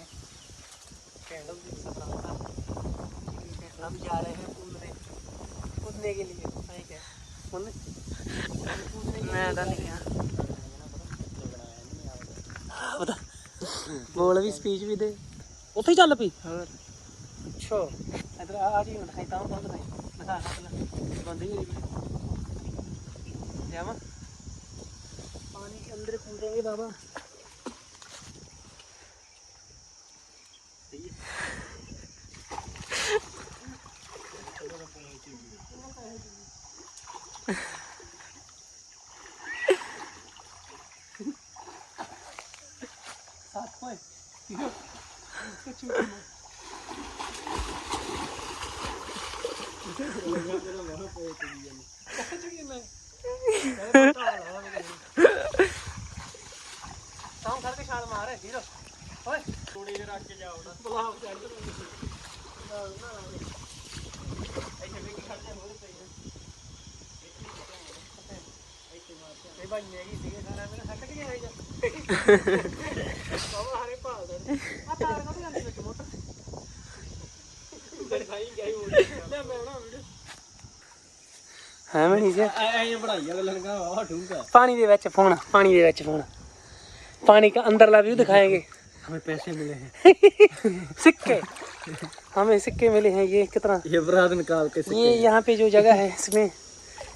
हैं कैंडल भी सब रहा था हम जा रहे हैं कूदने कूदने के लिए सही क्या कूदने कूदने के ਮੈਂ लिए ਤਾਂ जा ਨਹੀਂ रहे हैं। ਗਿਆ ਪਤਾ ਬੋਲ ਵੀ ਸਪੀਚ ਵੀ ਦੇ ਉੱਥੇ ਹੀ ਚੱਲ ਪਈ ਹੋਰ ਅੱਛਾ ਇਧਰ ਆ ਆ ਜੀ ਹੁਣ ਦਿਖਾਈ ਤਾਂ ਬੰਦ ਦਿਖਾਈ ਦਿਖਾ ਪਹਿਲਾਂ ਬੰਦ ही मेरी जामा पानी के अंदर कूदेंगे Sarp koy. Yok. Kaçıyor. ਤਾਂ ਕਰਕੇ ਛਾਲ ਮਾਰ ਵੀਰੋ ਓਏ ਟੂੜੀ ਦੇ ਰੱਖ ਕੇ ਜਾ ਉਹਦਾ ਬਲਾਵ ਚੜ੍ਹ ਨਾ ਨਾ ਇੱਥੇ ਵੀ ਖੜਦੇ ਹੋ ਹੋਰ ਪਈ ਇਹ ਬਾਈ ਮੈਗੀ ਸੀਗੇ ਸਾਰਾ ਮੇਰਾ ਹੱਟ ਕੇ ਆਈ ਜਾ ਬਾਬਾ ਹਰੇ ਭਾਲ ਦੇ ਆ ਤਾਰ ਕੱਢ ਜਾਂਦੀ ਵਿੱਚ ਮੋਟਰ ਦਿਖਾਈ ਗਈ ਉਹ ਲੈ ਮੈਂ ਬਣਾ ਵੀਡੀਓ ਹਾਂ ਮੈਂ ਨਹੀਂ ਐਂ ਬਣਾਈ ਆ ਲੰਗਾ ਆ ਠੂਗਾ पानी ਦੇ ਵਿੱਚ ਫੋਨ ਪਾਣੀ ਦੇ ਵਿੱਚ ਫੋਨ पानी का अंदरला व्यू दिखाएंगे हमें पैसे मिले हैं सिक्के हमें सिक्के मिले हैं ये कितना ये बरात निकाल के ये यहाँ पे जो जगह है इसमें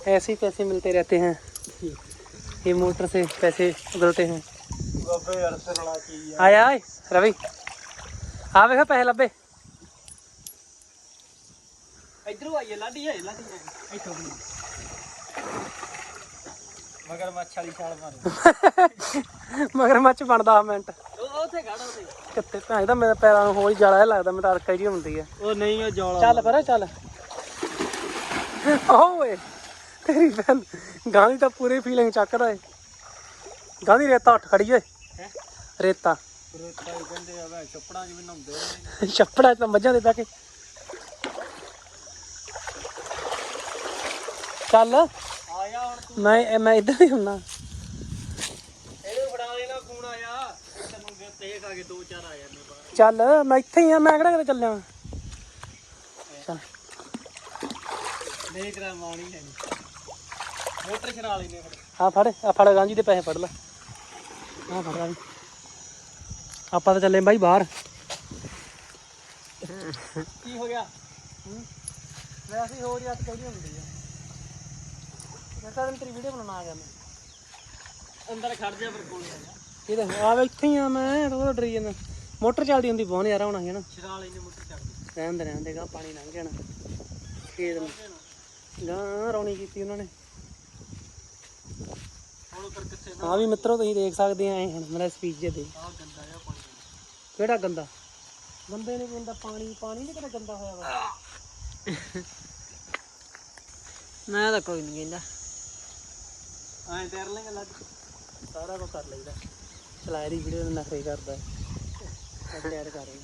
ऐसे ही पैसे मिलते रहते हैं ये मोटर से पैसे उगलते हैं ਬਾਬੇ ਯਾਰ ਸਰਲਾ ਕੀ आया आए रवि आ देखा पैसे लबे ਇਧਰੋਂ ਆਈਏ ਲਾਡੀ ਹੈ ਲਾਡੀ ਹੈ ਇੱਥੋਂ ਦੀ ਮਗਰ ਮੱਛ ਵਾਲੀ ਛਾਲ ਮਾਰੀ ਮਗਰਮੱਛ ਬਣਦਾ ਮਿੰਟ ਉਹ ਉੱਥੇ ਖੜਾ ਉੱਥੇ ਕਿੱਥੇ ਭੈਣ ਦਾ ਮੇਰੇ ਪੈਰਾਂ ਨੂੰ ਹੌਲੀ ਜਾਲਾ ਜਿਹਾ ਲੱਗਦਾ ਮੈਨੂੰ ਤਾਂ ਅਰਕਾ ਜੀ ਹੁੰਦੀ ਹੈ ਉਹ ਨਹੀਂ ਉਹ ਜੌਲਾ ਚੱਲ ਪਰ ਚੱਲ ਓਏ ਤੇਰੀ ਭੈਣ ਗਾਂਧੀ ਤਾਂ ਪੂਰੀ ਫੀਲਿੰਗ ਚੱਕਦਾ ਏ। ਗਾਂਧੀ ਰੇਤਾ ਉੱਠ ਖੜੀ ਹੈਂ? ਰੇਤਾ। ਰੇਤਾ ਹੀ ਕਹਿੰਦੇ ਆ ਵੇ ਚੱਪੜਾਂ 'ਚ ਵੀ ਨਹਾਉਂਦੇ ਨੇ ਛੱਪੜਾ ਚ ਤਾਂ ਮੱਝਾਂ ਦੇ ਬਹਿ ਕੇ। ਚੱਲ। ਆਇਆ ਹੁਣ ਤੂੰ। ਮੈਂ ਮੈਂ ਇੱਧਰ ਹੀ ਹੁੰਨਾ। ਇਹਨੂੰ ਫੜਾ ਲੈਣਾ ਖੂਨ ਆਇਆ। ਤੈਨੂੰ ਗੇ- ਤੇ ਖਾ ਕੇ ਦੋ ਚਾਰ ਆ ਜਾਂਦੇ ਬਾਹਰ। ਚੱਲ ਮੈਂ ਇੱਥੇ ਹੀ ਆ ਮੈਂ ਕਿਹੜਾ ਕਿਤੇ ਚੱਲਿਆ। ਚੱਲ ਨਹੀਂ ਤੇਰਾ ਮਾਣੀ ਹੈ ਨਹੀਂ ਮੋਟਰ ਲੈਨੇ ਆ ਫੜ ਆ ਫੜ ਗਾਂਜੀ ਦੇ ਪੈਸੇ ਫੜ ਲੈ। ਆ ਫੜ ਲੈ ਆਪਾਂ ਤਾਂ ਚੱਲੇ ਬਾਈ ਬਾਹਰ। ਕੀ ਹੋ ਗਿਆ? ਵੈਸੇ ਹੀ ਹੋ ਰਹੀ ਅੱਜ ਕਿਹੜੀ ਹੁੰਦੀ ਆ? ਮੈਂ ਤਾਂ ਤੇਰੀ ਵੀਡੀਓ ਬਣਾਉਣ ਆ ਗਿਆ ਮੈਂ। ਅੰਦਰ ਖੜ ਜਾ ਫਿਰ ਕੋਲ। ਇਹ ਤਾਂ ਆ ਇੱਥੇ ਹੀ ਆ ਮੈਂ ਰੋ ਡਰੀ ਜਾਂਦਾ। ਮੋਟਰ ਚੱਲਦੀ ਹੁੰਦੀ ਬਹੁਤ ਨਜ਼ਾਰਾ ਹੋਣਾ ਸੀ ਨਾ ਚਰਾ ਲੈਨੇ ਮੋਟਰ ਕੇ ਰਹਿਣ ਦੇ ਰਹਿਣ ਦੇ ਗਾ ਪਾਣੀ ਲੰਘ ਜਾਣਾ। ਖੇਤ ਨੂੰ। ਗਾਂ ਰੌਣੀ ਕੀਤੀ ਉਹਨਾਂ ਨੇ। ਹਾਂ ਵੀ ਮਿੱਤਰੋ, ਤੁਸੀਂ ਦੇਖ ਸਕਦੇ ਆ ਹੁਣ ਮੇਰਾ ਸਪੀਚ ਜੇ ਦੇ। ਕਿਹੜਾ ਗੰਦਾ? ਗੰਦੇ ਨੇ ਪੈਂਦਾ, ਪਾਣੀ ਪਾਣੀ ਨਹੀਂ ਕਿਹੜਾ ਗੰਦਾ ਹੋਇਆ ਵਾ? ਮੈਂ ਤਾਂ ਕੋਈ ਨਹੀਂ ਕਹਿੰਦਾ। ਐਂ ਤੈਰ ਲੈਂਗਾ ਲੱਗ ਸਾਰਾ ਕੁਝ ਕਰ ਲਈਦਾ। ਚਲਾਏ ਦੀ ਵੀਡੀਓ ਨਖਰੇ ਕਰਦਾ। ਤਿਆਰ ਕਰ ਰਹੀ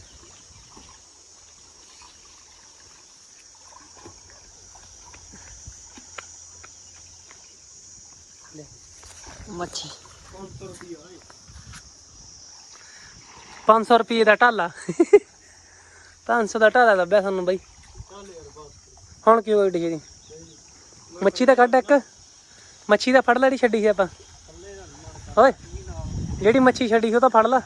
ਲੈ। ਮੱਛੀ। 500 ਰੁਪਏ ਦਾ ਢਾਲਾ। 500 ਦਾ ਢਾਲਾ ਲੱਭਿਆ ਸਾਨੂੰ ਬਾਈ। ਹੁਣ ਕਿਉਂ ਹੋਈ ਜੀ ਮੱਛੀ ਦਾ ਕੱਢ ਇੱਕ। ਮੱਛੀ ਦਾ ਫੜ ਲੈ ਛੱਡੀ ਸੀ ਆਪਾਂ। ਓਏ, ਜਿਹੜੀ ਮੱਛੀ ਛੱਡੀ ਸੀ ਉਹ ਤਾਂ ਫੜ ਲੈ।